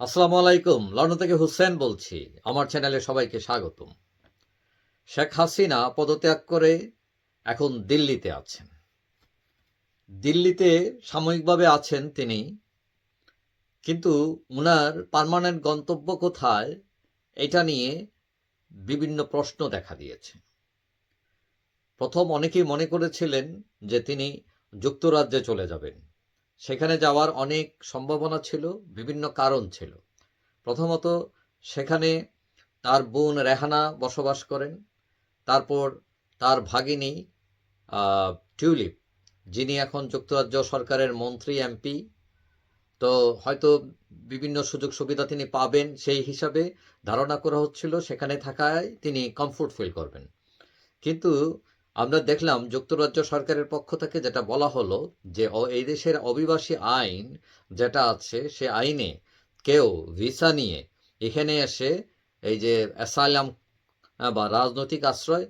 আসসালামু আলাইকুম, লন্ডন থেকে হুসেন বলছি। আমার চ্যানেলে সবাইকে স্বাগতম। শেখ হাসিনা পদত্যাগ করে এখন দিল্লিতে আছেন। দিল্লিতে সাময়িকভাবে আছেন তিনি, কিন্তু উনার পার্মানেন্ট গন্তব্য কোথায়, এটা নিয়ে বিভিন্ন প্রশ্ন দেখা দিয়েছে। প্রথম অনেকেই মনে করেছিলেন যে তিনি যুক্তরাজ্যে চলে যাবেন। সেখানে যাওয়ার অনেক সম্ভাবনা ছিল, বিভিন্ন কারণ ছিল। প্রথমত, সেখানে তার বোন রেহানা বসবাস করেন। তারপর তার ভাগিনী টিউলিপ, যিনি এখন যুক্তরাজ্য সরকারের মন্ত্রী, এমপি। তো হয়তো বিভিন্ন সুযোগ সুবিধা তিনি পাবেন সেই হিসাবে ধারণা করা হচ্ছিল, সেখানে থাকায় তিনি কমফোর্ট ফিল করবেন। কিন্তু আমরা দেখলাম যুক্তরাজ্য সরকারের পক্ষ থেকে যেটা বলা হলো যে এই দেশের অভিবাসী আইন যেটা আছে, সে আইনে কেউ ভিসা নিয়ে এখানে এসে এই যে অ্যাসাইলাম বা রাজনৈতিক আশ্রয়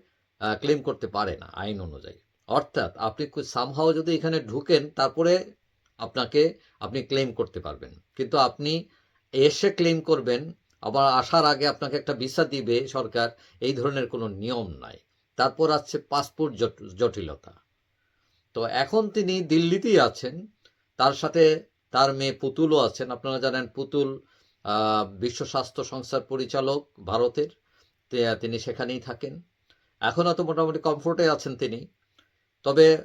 ক্লেম করতে পারে না আইন অনুযায়ী। অর্থাৎ আপনি সামহাও যদি এখানে ঢুকেন, তারপরে আপনাকে আপনি ক্লেম করতে পারবেন। কিন্তু আপনি এসে ক্লেম করবেন, আবার আসার আগে আপনাকে একটা ভিসা দিবে সরকার, এই ধরনের কোনো নিয়ম নাই। তারপর আছে পাসপোর্ট জট- জটিলতা। তো এখন তিনি দিল্লিতেই আছেন। তার সাথে তার মেয়ে পুতুলও আছেন। আপনারা জানেন পুতুল বিশ্ব স্বাস্থ্য সংস্থার পরিচালক ভারতের। তিনি সেখানেই থাকেন। এখনও তো মোটামুটি কমফোর্টে আছেন তিনি। তবে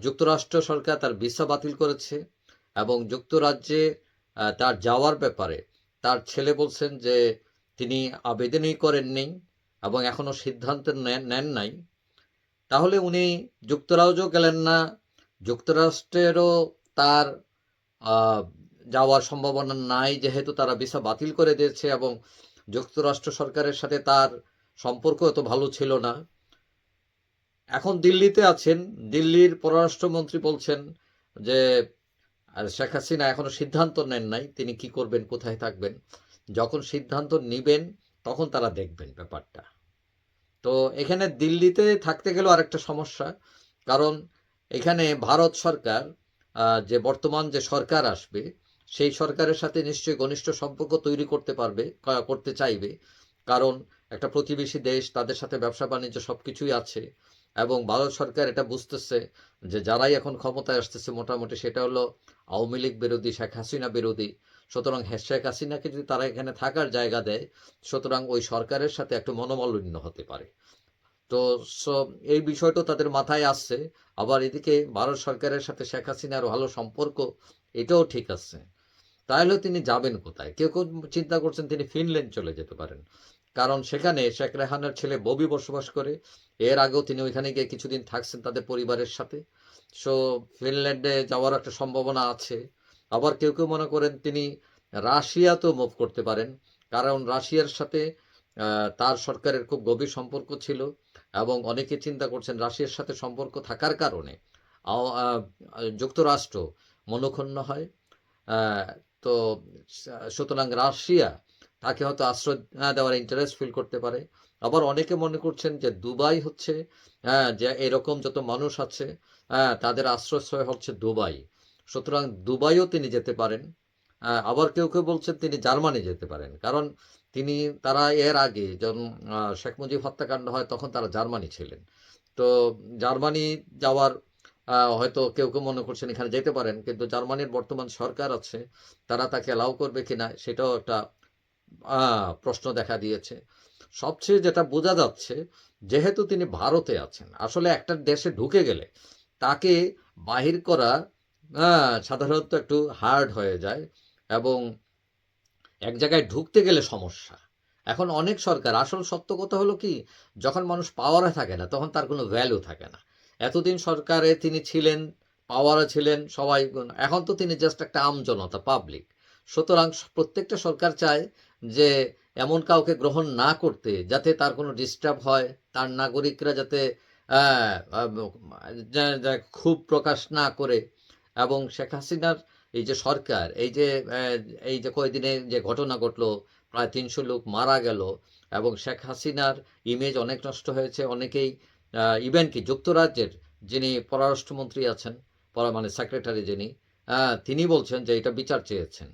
যুক্তরাষ্ট্র সরকার তার ভিসা বাতিল করেছে এবং যুক্তরাজ্যে তার যাওয়ার ব্যাপারে তার ছেলে বলছেন যে তিনি আবেদনই করেননি। এবং এখনও সিদ্ধান্ত নেন নাই, তাহলে উনি যুক্তরাজ্য গেলেন না, যুক্তরাষ্ট্রেরও তার যাওয়ার সম্ভাবনা নাই, যেহেতু তারা ভিসা বাতিল করে দিয়েছে এবং যুক্তরাষ্ট্র সরকারের সাথে তার সম্পর্ক এত ভালো ছিল না। এখন দিল্লিতে আছেন, দিল্লির পররাষ্ট্রমন্ত্রী বলছেন যে শেখ হাসিনা এখনও সিদ্ধান্ত নেন নাই তিনি কি করবেন, কোথায় থাকবেন, যখন সিদ্ধান্ত নিবেন তখন তারা দেখবেন ব্যাপারটা। তো এখানে দিল্লিতে থাকতে গেলেও আরেকটা সমস্যা, কারণ এখানে ভারত সরকার যে বর্তমান যে সরকার আসবে, সেই সরকারের সাথে নিশ্চয়ই ঘনিষ্ঠ সম্পর্ক তৈরি করতে পারবে করতে চাইবে। কারণ একটা প্রতিবেশী দেশ, তাদের সাথে ব্যবসা বাণিজ্য সব কিছুই আছে এবং ভারত সরকার এটা বুঝতেছে যে যারাই এখন ক্ষমতায় আসতেছে মোটামুটি সেটা হলো আওয়ামী লীগ বিরোধী, শেখ হাসিনা বিরোধী। সুতরাং শেখ হাসিনাকে যদি তারা এখানে থাকার জায়গা দেয়, সুতরাং ওই সরকারের সাথে একটু মনোমালিন্য হতে পারে। তো এই বিষয়টা তাদের মাথায় আসছে। আবার এদিকে ভারত সরকারের সাথে শেখ হাসিনার ভালো সম্পর্ক, এটাও ঠিক আছে। তাহলে তিনি যাবেন কোথায়? কেউ কেউ চিন্তা করছেন তিনি ফিনল্যান্ড চলে যেতে পারেন। কারণ সেখানে শেখ রেহানার ছেলে ববি বসবাস করে। এর আগেও তিনি ওইখানে গিয়ে কিছুদিন থাকছেন তাদের পরিবারের সাথে। সো ফিনল্যান্ডে যাওয়ার একটা সম্ভাবনা আছে। আবার কেউ কেউ মনে করেন তিনি রাশিয়াতেও মুভ করতে পারেন। কারণ রাশিয়ার সাথে তার সরকারের খুব গভীর সম্পর্ক ছিল এবং অনেকে চিন্তা করছেন রাশিয়ার সাথে সম্পর্ক থাকার কারণে যুক্তরাষ্ট্র মনক্ষুণ্ণ হয়। তো সুতরাং রাশিয়া তাকে হয়তো আশ্রয় দেওয়ার ইন্টারেস্ট ফিল করতে পারে। আবার অনেকে মনে করছেন যে দুবাই হচ্ছে হ্যাঁ যে এরকম যত মানুষ আছে হ্যাঁ তাদের আশ্রয়স্থল হচ্ছে দুবাই। সুতরাং দুবাইও তিনি যেতে পারেন আবার কেউ কেউ বলছেন তিনি জার্মানি যেতে পারেন। কারণ তিনি, তারা এর আগে যখন শেখ মুজিব হত্যাকাণ্ড হয় তখন তারা জার্মানি ছিলেন। তো জার্মানি যাওয়ার হয়তো কেউ কেউ মনে করছেন এখানে যেতে পারেন, কিন্তু জার্মানির বর্তমান সরকার আছে, তারা তাকে অ্যালাউ করবে কিনা সেটাও একটা প্রশ্ন দেখা দিয়েছে। সবচেয়ে যেটা বোঝা যাচ্ছে, যেহেতু তিনি ভারতে আছেন, আসলে একটা দেশে ঢুকে গেলে তাকে বাহির করা সাধারণত একটু হার্ড হয়ে যায় এবং এক জায়গায় ঢুকতে গেলে সমস্যা। এখন অনেক সরকার, আসল সত্য কথা হলো কি, যখন মানুষ পাওয়ারে থাকে না, তখন তার কোনো ভ্যালু থাকে না। এতদিন সরকারে তিনি ছিলেন পাওয়ারে ছিলেন, সবাই এখন তো তিনি জাস্ট একটা আমজনতা পাবলিক সুতরাং প্রত্যেকটা সরকার চায় যে, এমন কাউকে গ্রহণ না করতে, যাতে তার কোনো ডিস্টার্ব হয়, তার নাগরিকরা যাতে ক্ষোভ প্রকাশ না করে। এবং শেখ হাসিনার এই যে সরকার, এই যে এই যে কয়েকদিনে যে ঘটনা ঘটলো, প্রায় তিনশো লোক মারা গেল এবং শেখ হাসিনার ইমেজ অনেক নষ্ট হয়েছে। অনেকেই ইভেন কি যুক্তরাজ্যের যিনি পররাষ্ট্রমন্ত্রী আছেন মানে সেক্রেটারি যিনি তিনি বলছেন যে এটা বিচার চেয়েছেন।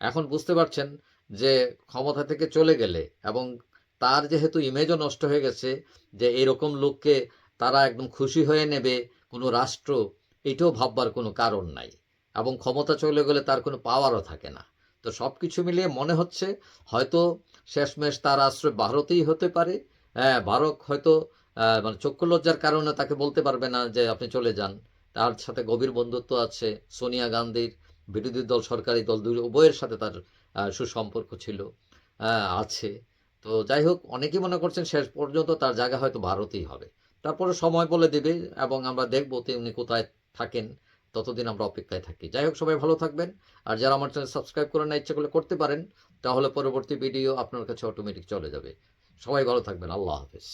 এখন বুঝতে পারছেন যে ক্ষমতা থেকে চলে গেলে এবং তার যেহেতু ইমেজও নষ্ট হয়ে গেছে যে এরকম লোককে তারা একদম খুশি হয়ে নেবে, কোনো রাষ্ট্র এটাও ভাববার কোনো কারণ নাই এবং ক্ষমতা চলে গেলে তার কোনো পাওয়ারও থাকে না। তো সব কিছু মিলিয়ে মনে হচ্ছে হয়তো শেষমেশ তার আশ্রয় ভারতেই হতে পারে। হ্যাঁ ভারত হয়তো মানে চক্ষু লজ্জার কারণে তাকে বলতে পারবে না যে আপনি চলে যান। তার সাথে গভীর বন্ধুত্ব আছে সোনিয়া গান্ধীর, বিরোধী দল, সরকারি দল, দুই উভয়ের সাথে তার সুসম্পর্ক ছিল আছে। তো যাই হোক, অনেকেই মনে করছেন শেষ পর্যন্ত তার জায়গা হয়তো ভারতেই হবে। তারপরে সময় বলে দেবে এবং আমরা দেখব তিনি কোথায় থাকেন, ততদিন আমরা অপেক্ষায় থাকি। যাই হোক, সবাই ভালো থাকবেন। আর যারা আমার চ্যানেল সাবস্ক্রাইব করার না, ইচ্ছা করলে করতে পারেন, তাহলে পরবর্তী ভিডিও আপনার কাছে অটোমেটিক চলে যাবে। সবাই ভালো থাকবেন। আল্লাহ হাফেজ।